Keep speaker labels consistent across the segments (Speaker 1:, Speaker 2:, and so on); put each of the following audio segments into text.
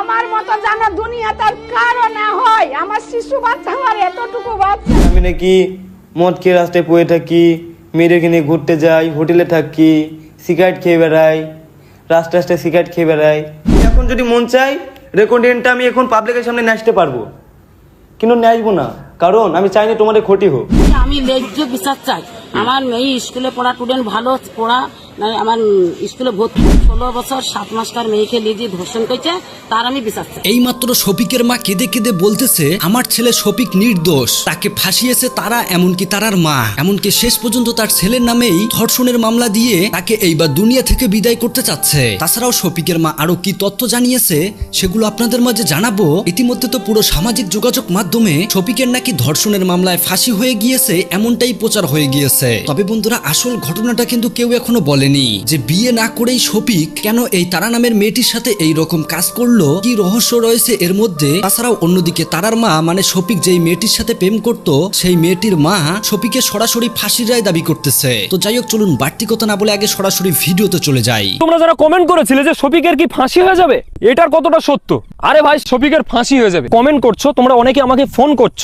Speaker 1: আমার মতো জানো দুনিয়া তার কারও না হয়। আমার শিশু বাচ্চা আমার এতটুকু বাচ্চা।
Speaker 2: আমি নাকি মদ খেয়ে রাস্তায় পড়ে থাকি মেয়েদেরকে কিনে ঘুরতে যাই হোটেলে থাকি সিগারেট খেয়ে বেড়াই রাস্তায় রাস্তায় সিগারেট খেয়ে বেড়াই। এখন যদি মন চাই রেকর্ডিংটা আমি এখন পাবলিকের সামনে নাচতে পারব। কিন্তু নাচবো না কারণ আমি চাই না তোমাদের ক্ষতি হোক।
Speaker 3: আমি ন্যায্য বিচার চাই। আমার মেয়ে স্কুলে পড়া স্টুডেন্ট ভালো পড়া আমার স্কুলে ভর্তি ষোলো বছর সাত মাসকার মেয়েকে নিয়ে যে ধর্ষণ করেছে তার আমি বিচার চাই।
Speaker 4: এইমাত্র শফিকের মা কেঁদে কেঁদে বলতেছে আমার ছেলে শফিক নির্দোষ। তাকে ফাঁসিয়েছে তারা এমনকি তারার মা। এমনকি শেষ পর্যন্ত তার ছেলের নামেই ধর্ষণের মামলা দিয়ে তাকে এইবার দুনিয়া থেকে বিদায় করতে চাচ্ছে। তাছাড়াও শফিকের মা আরও কি তথ্য জানিয়েছে সেগুলো আপনাদের মাঝে জানাব। ইতিমধ্যে তো পুরো সামাজিক যোগাযোগ মাধ্যমে শফিকের নাকি ধর্ষণের মামলায় ফাঁসি হয়ে গিয়েছে এমনটাই প্রচার হয়ে গিয়েছে। তবে বন্ধুরা, আসল ঘটনাটা কিন্তু কেউ এখনও বলেনি যে বিয়ে না করেই শফিক কেন এই তারা নামের মেয়েটির সাথে এই রকম কাজ করল? কি রহস্য রয়েছে এর মধ্যে? তাছাড়াও অন্যদিকে তারার মা মানে শফিক যেই মেয়েটির সাথে প্রেম করত, সেই মেয়েটির মা শফিকে সরাসরি ফাঁসির রায় দাবি করতেছে। তো যাই হোক, চলুন বাড়তি কথা না বলে আগে সরাসরি ভিডিওতে চলে যাই।
Speaker 5: তোমরা যারা কমেন্ট করেছিলে যে শফিকের কি ফাঁসি হয়ে যাবে, এটার কতটা সত্য? আরে ভাই, শফিকের ফাঁসি হয়ে যাবে। কমেন্ট করছ, তোমরা অনেকে আমাকে ফোন করছ।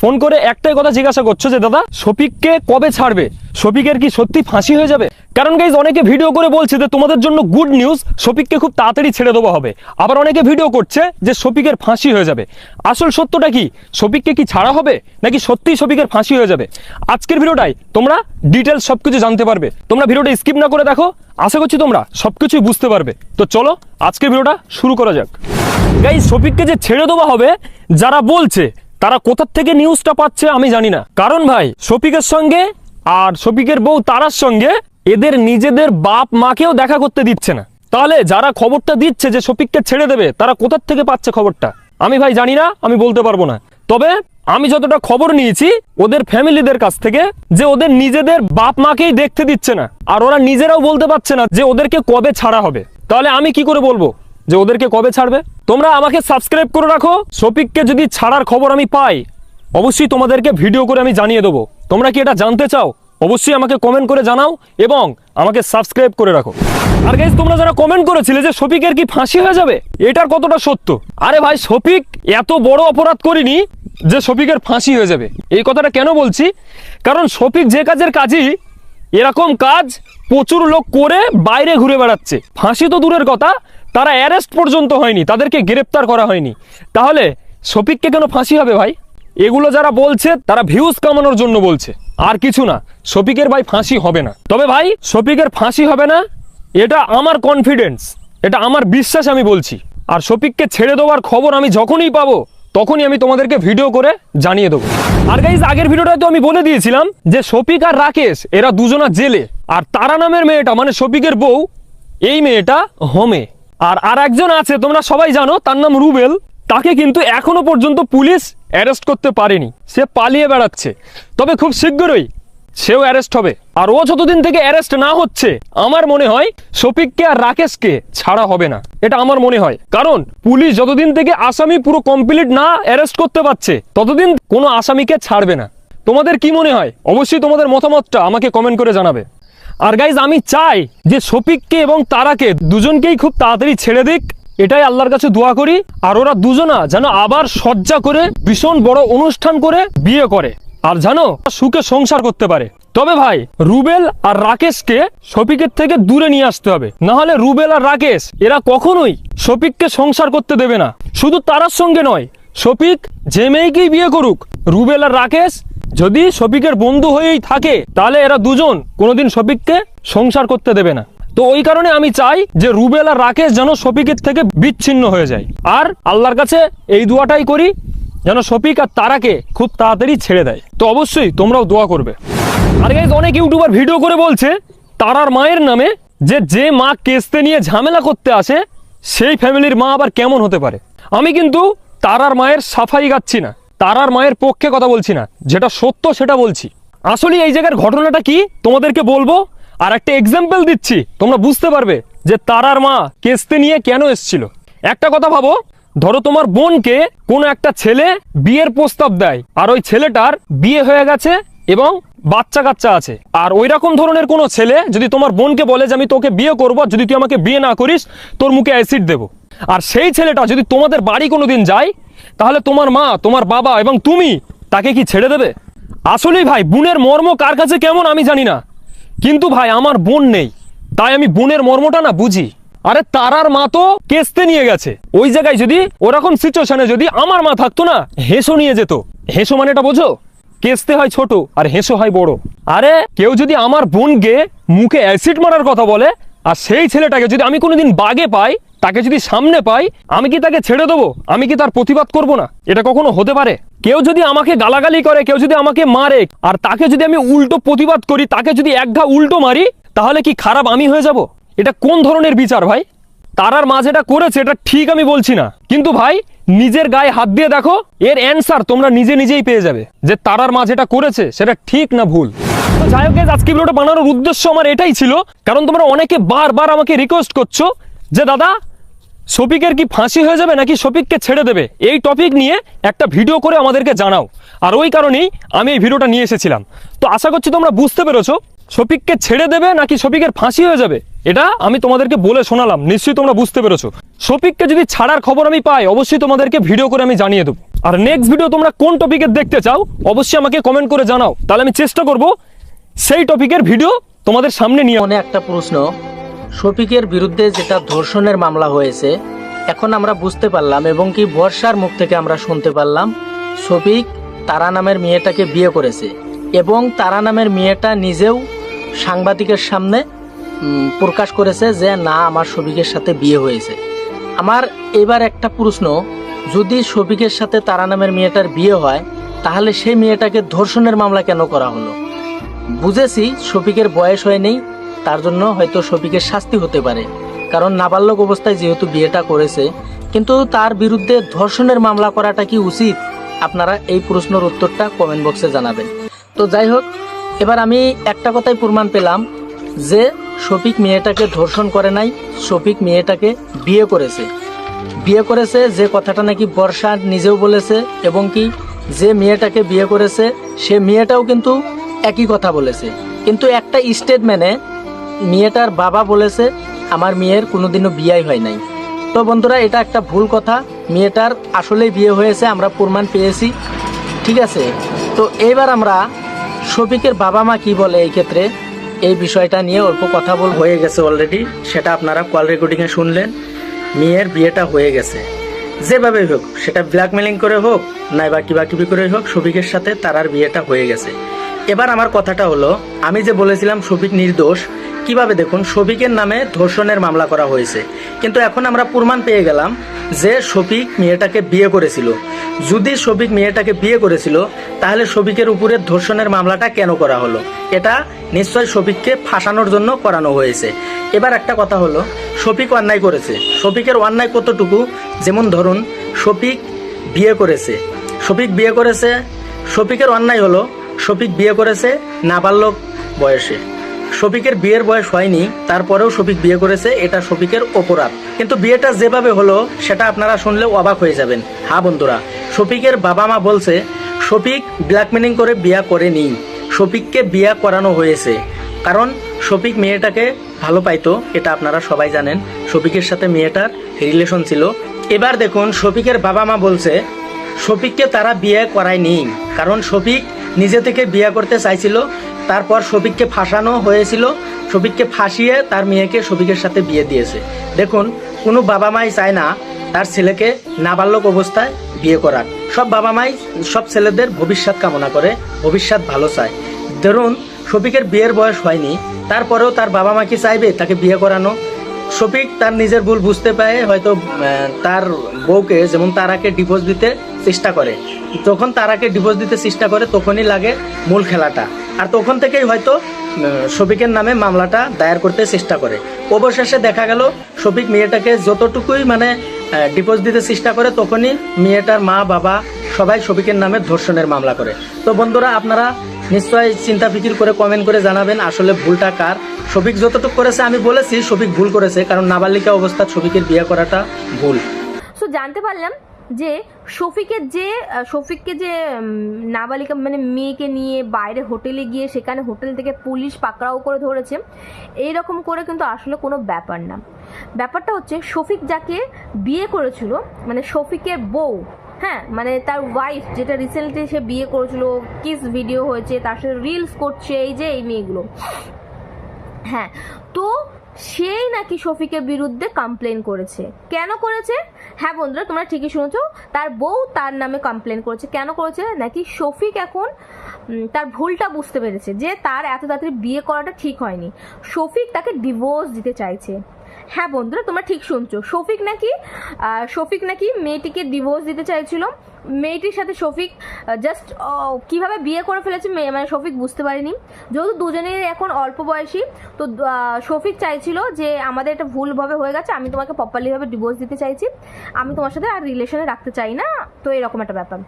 Speaker 5: ফোন করে একটাই কথা জিজ্ঞাসা করছ যে, দাদা, শফিককে কবে ছাড়বে? শফিকের কি সত্যি ফাঁসি হয়ে যাবে? কারণ গাইজ অনেকে ভিডিও করে বলছে যে তোমাদের জন্য গুড নিউজ শফিককে খুব তাড়াতাড়ি ছেড়ে দেওয়া হবে। আবার অনেকে ভিডিও করছে যে শফিকের ফাঁসি হয়ে যাবে। আসল সত্যটা কি? শফিককে কি ছাড়া হবে? নাকি সত্যিই শফিকের ফাঁসি হয়ে যাবে? আজকের ভিডিওটাই তোমরা ডিটেলস সবকিছু জানতে পারবে। তোমরা ভিডিওটা স্কিপ না করে দেখো, আশা করছি তোমরা সবকিছুই বুঝতে পারবে। তো চলো, আজকের ভিডিওটা শুরু করা যাক। গাইজ শফিককে যে ছেড়ে দেওয়া হবে, যারা বলছে, তারা কোথার থেকে নিউজটা পাচ্ছে আমি জানি না। কারণ ভাই, শফিকের সঙ্গে আর শফিকের বউ তারার সঙ্গে এদের নিজেদের বাপ মাকেও দেখা করতে দিচ্ছে না। তাহলে যারা খবরটা দিচ্ছে যে শফিককে ছেড়ে দেবে, তারা কোথার থেকে পাচ্ছে খবরটা? আমি ভাই জানি না, আমি বলতে পারব না। তবে আমি যতটা খবর নিয়েছি, ওদের ফ্যামিলিদের কাছ থেকে, যে ওদের নিজেদের বাপ মাকেই দেখতে দিচ্ছে না। আর ওরা নিজেরাও বলতে পারছে না যে ওদেরকে কবে ছাড়া হবে। তাহলে আমি কি করে বলব যে ওদেরকে কবে ছাড়বে? তোমরা আমাকে সাবস্ক্রাইব করে রাখো। শফিককে যদি ছাড়ার খবর আমি পাই, অবশ্যই তোমাদেরকে ভিডিও করে আমি জানিয়ে দেবো। তোমরা কি এটা জানতে চাও? অবশ্যই আমাকে কমেন্ট করে জানাও এবং আমাকে সাবস্ক্রাইব করে রাখো। আর গাইজ তোমরা যারা কমেন্ট করেছিলে যে শফিকের কি ফাঁসি হয়ে যাবে, এটার কতটা সত্য? আরে ভাই, শফিক এত বড় অপরাধ করিনি যে শফিকের ফাঁসি হয়ে যাবে। এই কথাটা কেন বলছি? কারণ শফিক যে কাজের কাজই, এরকম কাজ প্রচুর লোক করে বাইরে ঘুরে বেড়াচ্ছে। ফাঁসি তো দূরের কথা, তারা অ্যারেস্ট পর্যন্ত হয়নি, তাদেরকে গ্রেপ্তার করা হয়নি। তাহলে শফিককে কেন ফাঁসি হবে ভাই? এগুলো যারা বলছে, তারা ভিউজ কামানোর জন্য বলছে। আর কিছু না, শফিকের ভাই ফাঁসি হবে না। তবে ভাই, শফিকের ফাঁসি হবে না, এটা আমার কনফিডেন্স এটা আমার বিশ্বাস আমি বলছি। আর শফিককে ছেড়ে দেওয়ার খবর আমি যখনই পাবো, তখনই আমি তোমাদেরকে ভিডিও করে জানিয়ে দেবো। আর গাইজ আগের ভিডিওটায় তো আমি বলে দিয়েছিলাম যে শফিক আর রাকেশ, এরা দুজনা জেলে। আর তারা নামের মেয়েটা মানে শফিকের বউ, এই মেয়েটা হোমে। আর আর একজন আছে, তোমরা সবাই জানো, তার নাম রুবেল। তাকে কিন্তু এখনও পর্যন্ত পুলিশ অ্যারেস্ট করতে পারেনি। সে পালিয়ে বেড়াচ্ছে। তবে খুব শীঘ্রই সেও অ্যারেস্ট হবে। আর ও যতদিন থেকে অ্যারেস্ট না হচ্ছে, আমার মনে হয় শফিককে আর রাকেশকে ছাড়া হবে না। এটা আমার মনে হয়। কারণ পুলিশ যতদিন থেকে আসামি পুরো কমপ্লিট না অ্যারেস্ট করতে পারছে, ততদিন কোনো আসামিকে ছাড়বে না। তোমাদের কি মনে হয়? অবশ্যই তোমাদের মতামতটা আমাকে কমেন্ট করে জানাবে। আর গাইজ আমি চাই যে শফিককে এবং তারাকে দুজনকেই খুব তাড়াতাড়ি ছেড়ে দিক। এটাই আল্লাহর কাছে দোয়া করি, আর ওরা দুজনা যেন আবার সজ্জা করে, ভীষণ বড় অনুষ্ঠান করে বিয়ে করে, আর জানো সুখে সংসার করতে পারে। তবে ভাই, রুবেল আর রাকেশকে শফিকের থেকে দূরে নিয়ে আসতে হবে। না হলে রুবেল আর রাকেশ, এরা কখনোই শফিককে সংসার করতে দেবে না। শুধু তারার সঙ্গে নয়, শফিক যে মেয়েকেই বিয়ে করুক, রুবেল আর রাকেশ যদি শফিকের বন্ধু হয়েই থাকে, তাহলে এরা দুজন কোনোদিন শফিককে সংসার করতে দেবে না। তো ওই কারণে আমি চাই যে রুবেল আর রাকেশ যেন শফিকের থেকে বিচ্ছিন্ন হয়ে যায়। আর আল্লাহর কাছে এই দোয়াটাই করি যেন শফিক আর তারাকে খুব তাড়াতাড়ি ছেড়ে দেয়। তো অবশ্যই তোমরাও দোয়া করবে। আর গাইজ অনেক ইউটিউবার ভিডিও করে বলছে, তারার মায়ের নামে যে যে মা কেসতে নিয়ে ঝামেলা করতে আসে, সেই ফ্যামিলির মা আবার কেমন হতে পারে? আমি কিন্তু তারার মায়ের সাফাই গাচ্ছি না। তারার মায়ের পক্ষে কথা বলছি না। যেটা সত্য সেটা বলছি। আসলে এই জায়গার ঘটনাটা কি? তোমাদেরকে বলব আর একটা এক্সাম্পল দিচ্ছি। তোমরা বুঝতে পারবে যে তারার মা কেসতে নিয়ে কেন এসছিল। একটা কথা ভাবো, ধরো তোমার বোনকে কোনো একটা ছেলে বিয়ের প্রস্তাব দেয়, আর ওই ছেলেটার বিয়ে হয়ে গেছে এবং বাচ্চা কাচ্চা আছে। আর ওই রকম ধরনের কোনো ছেলে যদি তোমার বোনকে বলে যে আমি তোকে বিয়ে করব যদি তুই আমাকে বিয়ে না করিস, তোর মুখে অ্যাসিড দেবো। আর সেই ছেলেটা যদি তোমাদের বাড়ি কোনোদিন যায়, তাহলে তোমার মা, তোমার বাবা এবং তুমি তাকে কি ছেড়ে দেবে? আসলেই ভাই, বোনের মর্ম কার কাছে কেমন আমি জানি না। কিন্তু ভাই, আমার বোন নেই। তাই আমি বোনের মর্মটা না বুঝি। আরে তারার মা তো কেসতে নিয়ে গেছে। ওই জায়গায় যদি, ওরকম সিচুয়েশনে যদি আমার মা থাকতো না, হেসো নিয়ে যেত। হেসো মানেটা বোঝো? কেসতে হয় ছোট, আর হেসো হয় বড়। আরে, কেউ যদি আমার বোনকে মুখে অ্যাসিড মারার কথা বলে আর সেই ছেলেটাকে যদি আমি কোনোদিন বাগে পাই, তাকে যদি সামনে পাই, আমি কি তাকে ছেড়ে দেবো? আমি কি তার প্রতিবাদ করব না? এটা কখনো হতে পারে? কেউ যদি আমাকে গালাগালি করে, কেউ যদি আমাকে মারে, আর তাকে যদি আমি উল্টো প্রতিবাদ করি, তাকে যদি এক ঘা উল্টো মারি, তাহলে কি খারাপ আমি হয়ে যাব? এটা কোন ধরনের বিচার ভাই? তারার মাঝেটা করেছে, এটা ঠিক আমি বলছি না। কিন্তু ভাই নিজের গায়ে হাত দিয়ে দেখো, এর অ্যান্সার তোমরা নিজে নিজেই পেয়ে যাবে। যে তারার মা যেটা করেছে, সেটা ঠিক না ভুল। তো যাই হোক আজকে ভিডিওটা বানানোর উদ্দেশ্য আমার এটাই ছিল, কারণ তোমরা অনেকে বারবার আমাকে রিকোয়েস্ট করছ যে, দাদা, শফিকের কি ফাঁসি হয়ে যাবে নাকি শফিককে ছেড়ে দেবে? এই টপিক নিয়ে একটা ভিডিও করে আমাদেরকে জানাও। আর ওই কারণেই আমি এই ভিডিওটা নিয়ে এসেছিলাম। তো আশা করছি তোমরা বুঝতে পেরেছ, শফিককে ছেড়ে দেবে নাকি শফিকের ফাঁসি হয়ে যাবে? এটা আমি তোমাদেরকে বলে শোনালাম, নিশ্চয়ই তোমরা বুঝতে পেরেছ। শফিককে যদি ছাড়ার খবর আমি পাই, অবশ্যই তোমাদেরকে ভিডিও করে আমি জানিয়ে দেবো। আর নেক্সট ভিডিও তোমরা কোন টপিকের দেখতে চাও, অবশ্যই আমাকে কমেন্ট করে জানাও। তাহলে আমি চেষ্টা করব সেই টপিকের ভিডিও তোমাদের সামনে নিয়ে
Speaker 6: মনে একটা প্রশ্ন, শফিকের বিরুদ্ধে যেটা ধর্ষণের মামলা হয়েছে, এখন আমরা বুঝতে পারলাম এবং কি বর্ষার মুখ থেকে আমরা শুনতে পারলাম, শফিক তারা নামের মেয়েটাকে বিয়ে করেছে এবং তারা নামের মেয়েটা নিজেও সাংবাদিকের সামনে প্রকাশ করেছে যে, না, আমার শফিকের সাথে বিয়ে হয়েছে। আমার এবার একটা প্রশ্ন, যদি শফিকের সাথে তারা নামের মেয়েটার বিয়ে হয়, তাহলে সেই মেয়েটাকে ধর্ষণের মামলা কেন করা হলো? বুঝেছি, শফিকের বয়স হয়নি, তার জন্য হয়তো শফিকের শাস্তি হতে পারে। কারণ নাবালক অবস্থায় যেহেতু বিয়েটা করেছে, কিন্তু তার বিরুদ্ধে ধর্ষণের মামলা করাটা কি উচিত? আপনারা এই প্রশ্নের উত্তরটা কমেন্ট বক্সে জানাবেন। তো যাই হোক, এবার আমি একটা কথাই প্রমাণ পেলাম যে শফিক মেয়েটাকে ধর্ষণ করে নাই, শফিক মেয়েটাকে বিয়ে করেছে। বিয়ে করেছে যে কথাটা নাকি বর্ষা নিজেও বলেছে এবং কি যে মেয়েটাকে বিয়ে করেছে, সে মেয়েটাও কিন্তু একই কথা বলেছে। কিন্তু একটা স্টেটমেন্টে মেয়েটার বাবা বলেছে, আমার মেয়ের কোনোদিনও বিয়াই হয় নাই। তো বন্ধুরা, এটা একটা ভুল কথা। মেয়েটার আসলেই বিয়ে হয়েছে, আমরা প্রমাণ পেয়েছি। ঠিক আছে? তো এইবার আমরা শফিকের বাবা মা কি বলে এই ক্ষেত্রে? এই বিষয়টা নিয়ে অল্প কথা বল হয়ে গেছে অলরেডি সেটা আপনারা কল রেকর্ডিংয়ে শুনলেন। মেয়ের বিয়েটা হয়ে গেছে। যেভাবে হোক, সেটা ব্ল্যাকমেলিং করে হোক নাই বা কিবা কিবি করে হোক, শফিকের সাথে তারার বিয়েটা হয়ে গেছে। এবার আমার কথাটা হলো, আমি যে বলেছিলাম শফিক নির্দোষ কীভাবে দেখুন, শফিকের নামে ধর্ষণের মামলা করা হয়েছে। কিন্তু এখন আমরা প্রমাণ পেয়ে গেলাম যে শফিক মেয়েটাকে বিয়ে করেছিল। যদি শফিক মেয়েটাকে বিয়ে করেছিল, তাহলে শফিকের উপরে ধর্ষণের মামলাটা কেন করা হলো? এটা নিশ্চয় শফিককে ফাঁসানোর জন্য করানো হয়েছে। এবার একটা কথা হলো, শফিক অন্যায় করেছে। শফিকের অন্যায় কতটুকু? যেমন ধরুন, শফিক বিয়ে করেছে। শফিক বিয়ে করেছে, শফিকের অন্যায় হলো, শফিক বিয়ে করেছে নাবালক বয়সে। শফিকের বিয়ের বয়স হয়নি, তারপরেও শফিক বিয়ে করেছে, এটা শফিকের অপরাধ। কিন্তু বিয়েটা যেভাবে হলো, সেটা আপনারা শুনলে অবাক হয়ে যাবেন। হ্যাঁ বন্ধুরা, শফিকের বাবা মা বলছে, শফিক ব্ল্যাকমেলিং করে বিয়া করেনি। শফিককে বিয়া করানো হয়েছে। কারণ শফিক মেয়েটাকে ভালো পাইতো, এটা আপনারা সবাই জানেন। শফিকের সাথে মেয়েটার রিলেশন ছিল। এবার দেখুন, শফিকের বাবা মা বলছে, শফিককে তারা বিয়ে করায়নি। কারণ শফিক নিজে থেকে বিয়ে করতে চাইছিল তারপর শফিককে ফাঁসানো হয়েছিল। শফিককে ফাঁসিয়ে তার মেয়েকে শফিকের সাথে বিয়ে দিয়েছে। দেখুন, কোনো বাবা মাই চায় না তার ছেলেকে নাবালক অবস্থায় বিয়ে করার। সব বাবা মাই সব ছেলেদের ভবিষ্যৎ কামনা করে, ভবিষ্যৎ ভালো চায়। ধরুন, শফিকের বিয়ের বয়স হয়নি, তারপরেও তার বাবা মা কি চাইবে তাকে বিয়ে করানো? শফিক তার নিজের ভুল বুঝতে পারে, হয়তো তার বউকে যেমন তারাকে ডিভোর্স দিতে চেষ্টা করে। যখন তারাকে ডিভোর্স দিতে চেষ্টা করে, তখনই লাগে মূল খেলাটা। আর তখন থেকেই হয়তো শফিকের নামে মামলাটা দায়ের করতে চেষ্টা করে। অবশেষে দেখা গেল, শফিক মেয়েটাকে যতটুকুই মানে ডিভোর্স দিতে চেষ্টা করে, তখনই মেয়েটার মা, বাবা সবাই শফিকের নামে ধর্ষণের মামলা করে। তো বন্ধুরা, আপনারা নিশ্চয়ই চিন্তা ফিকির করে কমেন্ট করে জানাবেন আসলে ভুলটা কার। শফিক যতটুকু করেছে, আমি বলেছি শফিক ভুল করেছে, কারণ নাবালিকা অবস্থা শফিকের বিয়ে করাটা ভুল।
Speaker 7: সো জানতে পারলাম যে শফিকের যে শফিককে যে নাবালিকা মানে মেয়েকে নিয়ে বাইরে হোটেলে গিয়ে সেখানে হোটেল থেকে পুলিশ পাকড়াও করে ধরেছে, এইরকম করে কিন্তু আসলে কোনো ব্যাপার না। ব্যাপারটা হচ্ছে, শফিক যাকে বিয়ে করেছিল মানে শফিকের বউ হ্যাঁ মানে তার ওয়াইফ যেটা রিসেন্টলি সে বিয়ে করেছিল কিস ভিডিও হয়েছে, তার সাথে রিলস করছে, এই যে, এই মেয়েগুলো। হ্যাঁ তো সেই নাকি শফিকের বিরুদ্ধে কমপ্লেন করেছে। কেন করেছে? হ্যাঁ বন্ধুরা, তোমরা ঠিকই শুনেছো, তার বউ তার নামে কমপ্লেন করেছে। কেন করেছে? নাকি শফিক এখন তার ভুলটা বুঝতে পেরেছে যে তার এত তাড়াতাড়ি বিয়ে করাটা ঠিক হয়নি। শফিক তাকে ডিভোর্স দিতে চাইছে। হ্যাঁ বন্ধুরা, তোমরা ঠিক শুনছো। শফিক নাকি শফিক নাকি মেয়েটিকে ডিভোর্স দিতে চাইছিল। মেয়েটির সাথে শফিক জাস্ট কীভাবে বিয়ে করে ফেলেছে মেয়ে মানে শফিক বুঝতে পারেনি। যেহেতু দুজনের এখন অল্প বয়সী, তো শফিক চাইছিল যে আমাদের এটা ভুলভাবে হয়ে গেছে, আমি তোমাকে প্রপারলিভাবে ডিভোর্স দিতে চাইছি। আমি তোমার সাথে আর রিলেশনে রাখতে চাই না। তো এরকম একটা ব্যাপার।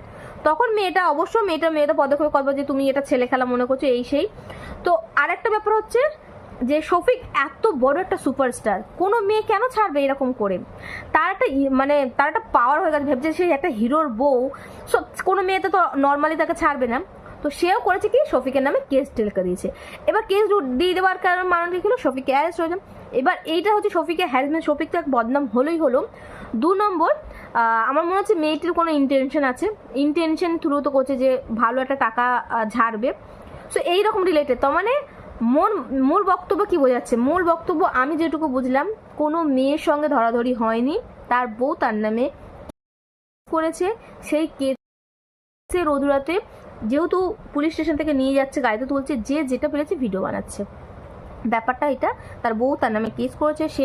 Speaker 7: তখন মেয়েটা, অবশ্য মেয়েটা মেয়েটা পদক্ষেপ করব যে, তুমি এটা ছেলে খেলা মনে করছ, এই সেই। তো আরেকটা ব্যাপার হচ্ছে যে শফিক এত বড় একটা সুপারস্টার, কোনো মেয়ে কেন ছাড়বে এরকম করে? তার একটা মানে তার একটা পাওয়ার হয়ে গেছে, ভেবছে সে একটা হিরোর বউ কোনো মেয়েতে তো নর্মালি তাকে ছাড়বে না। তো সেও করেছে কি, শফিকের নামে কেস টেলকা দিয়েছে। এবার কেস দিয়ে দেওয়ার কারণ মানুষ কি হলো? শফিককে অ্যারেস্ট হয়ে যান এবার এইটা হচ্ছে শফিকের হ্যারাসমেন্ট শফিক তো এক বদনাম হলোই হলো। দু নম্বর আমার মনে হচ্ছে মেয়েটির কোনো ইন্টেনশন আছে। ইন্টেনশন থ্রু তো করছে যে ভালো একটা টাকা ঝাড়বে। সো এইরকম রিলেটেড তো মানে মূল মূল বক্তব্য কি বোঝাচ্ছে? মূল বক্তব্য, আমি যেটুকু বুঝলাম, কোনো মেয়ের সঙ্গে ধরাধরি হয়নি। তার বউ তার নামে করেছে। সেই কেসের অধুরাতে যেহেতু পুলিশ স্টেশন থেকে নিয়ে যাচ্ছে, গাড়িতে তুলছে, যে যেটা পেরেছে ভিডিও বানাচ্ছে। ব্যাপারটা এটা। তার বউ তার নামে কেস করেছে, সে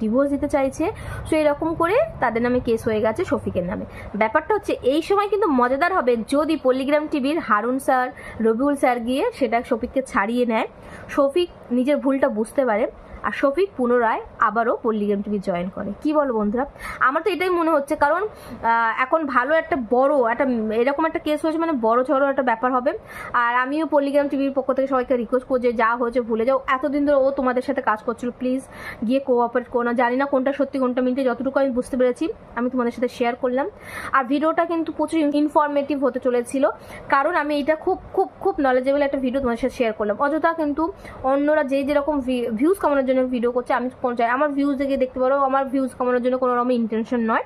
Speaker 7: ডিভোর্স দিতে চাইছে। সো এরকম করে তাদের নামে কেস হয়ে গেছে শফিকের নামে। ব্যাপারটা হচ্ছে, এই সময় কিন্তু মজাদার হবে যদি পল্লিগ্রাম টিভির হারুন স্যার, রবিউল স্যার গিয়ে সেটা শফিককে ছাড়িয়ে নেয়। শফিক নিজের ভুলটা বুঝতে পারে। আর শফিক পুনরায় আবারও পল্লিগ্রাম টিভি জয়েন করে। কি বলো বন্ধুরা? আমার তো এটাই মনে হচ্ছে, কারণ এখন ভালো একটা বড়, একটা এরকম একটা কেস হয়েছে মানে বড় ঝড়ো একটা ব্যাপার হবে। আর আমিও পল্লিগ্রাম টিভির পক্ষ থেকে সবাইকে রিকোয়েস্ট করছি যা হয়েছে ভুলে যাও। এতদিন ধরে ও তোমাদের সাথে কাজ করছিল প্লিজ গিয়ে কোঅপারেট করো না। জানি না কোনটা সত্যি, কোনটা মিনিটে যতটুকু আমি বুঝতে পেরেছি, আমি তোমাদের সাথে শেয়ার করলাম। আর ভিডিওটা কিন্তু প্রচুর ইনফরমেটিভ হতে চলেছিল, কারণ আমি এটা খুব খুব খুব নলেজেবল একটা ভিডিও তোমাদের সাথে শেয়ার করলাম। অযথা কিন্তু অন্যরা যে যেরকম ভিউজ কামানোর জন্য ভিডিও করছে, আমি কোন চাই আমার ভিউজ দেখে দেখতে পারো, আমার ভিউজ কমানোর জন্য কোনো রকম ইন্টেনশন নয়।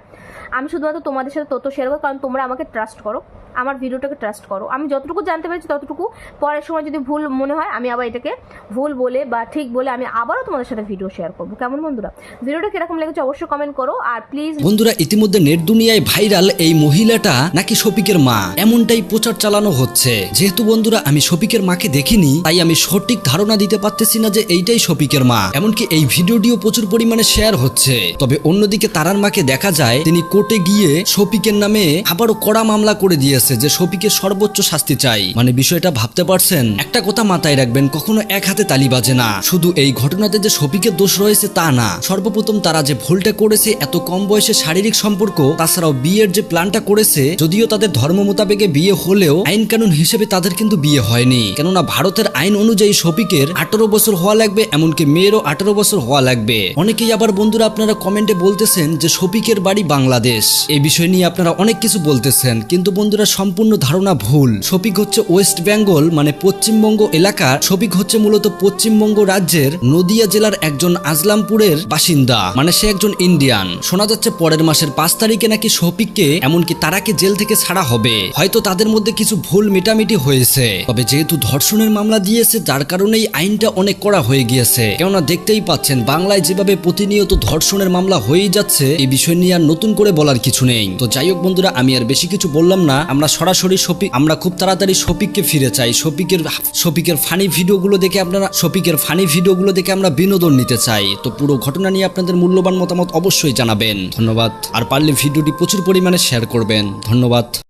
Speaker 7: আমি শুধুমাত্র তোমাদের সাথে তথ্য শেয়ার করব, কারণ তোমরা আমাকে ট্রাস্ট করো। আমার ভিডিওটাকে ট্রাস্ট করো। আমি যতটুকু জানতে পেরেছি ততটুকু পরের সময় যদি ভুল মনে হয়, আমি আবার এটাকে ভুল বলে বা ঠিক বলে আমি আবারও তোমাদের সাথে ভিডিও শেয়ার করব। কেমন বন্ধুরা? ভিডিওটা কীরকম লেগেছে অবশ্যই কমেন্ট করো আর প্লিজ
Speaker 4: বন্ধুরা, ইতিমধ্যে নেট দুনিয়ায় ভাইরাল এই মহিলাটা নাকি শফিকের মা। এমনটাই প্রচার চালানো হচ্ছে। যেহেতু বন্ধুরা, আমি শফিকের মাকে দেখিনি, তাই আমি সঠিক ধারণা দিতে পারতেছি না যে এইটাই শফিকের মা। এমনকি এই ভিডিওটিও প্রচুর পরিমাণে শেয়ার হচ্ছে। তবে অন্যদিকে তারার মাকে দেখা যায়, তিনি কোর্টে গিয়ে শফিকের নামে আবারও কড়া মামলা করে দিয়েছে যে শফিকের সর্বোচ্চ শাস্তি চাই। মানে বিষয়টা ভাবতে পারছেন? একটা কথা মাথায় রাখবেন, কখনো এক হাতে তালি বাজে না। শুধু এই ঘটনাতে যে শফিকের দোষ রয়েছে তা না। সর্বপ্রথম তারা যে ভুলটা করেছে, এত কম বয়সে শারীরিক সম্পর্ক, তাছাড়াও বিয়ের যে প্ল্যানটা করেছে, যদিও তাদের ধর্ম মোতাবেকে বিয়ে হলেও আইন কানুন হিসেবে তাদের কিন্তু বিয়ে হয়নি। কেননা ভারতের আইন অনুযায়ী শফিকের আঠারো বছর হওয়া লাগবে, এমনকি মেয়েরও আঠারো বছর হওয়া লাগবে। অনেকেই আবার বন্ধুরা আপনারা কমেন্টে বলতেছেন যে শফিকের বাড়ি বাংলাদেশ। এই বিষয় নিয়ে আপনারা অনেক কিছু বলতেছেন, কিন্তু বন্ধুরা সম্পূর্ণ ধারণা ভুল। শফিক হচ্ছে ওয়েস্ট বেঙ্গল মানে পশ্চিমবঙ্গ এলাকার। শফিক হচ্ছে মূলত পশ্চিমবঙ্গ রাজ্যের নদিয়া জেলার একজন আজলামপুরের বাসিন্দা মানে সে একজন ইন্ডিয়ান। শোনা যাচ্ছে পরের মাসের পাঁচ তারিখে নাকি শফিককে, এমনকি তারাকে জেল থেকে ছাড়া হবে। হয়তো তাদের মধ্যে কিছু ভুল মেটামিটি হয়েছে। তবে যেহেতু ধর্ষণের মামলা দিয়েছে, যার কারণেই আইনটা অনেক কড়া হয়ে গিয়েছে। কেননা দেখতেই পাচ্ছেন, বাংলায় যেভাবে প্রতিনিয়ত ধর্ষণের মামলা হয়েই যাচ্ছে এই বিষয় নিয়ে আর নতুন করে বলার কিছু নেই। তো যাই হোক বন্ধুরা, আমি আর বেশি কিছু বললাম না। আমরা সরাসরি শফিক আমরা খুব তাড়াতাড়ি শফিককে ফিরে চাই। শফিকের শফিকের ফানি ভিডিওগুলো দেখে আপনারা শফিকের ফানি ভিডিওগুলো দেখে আমরা বিনোদন নিতে চাই। তো পুরো ঘটনা নিয়ে আপনাদের মূল্যবান মতামত অবশ্যই জানাবেন। ধন্যবাদ। আর পারলে ভিডিওটি প্রচুর পরিমাণে শেয়ার করবেন। ধন্যবাদ।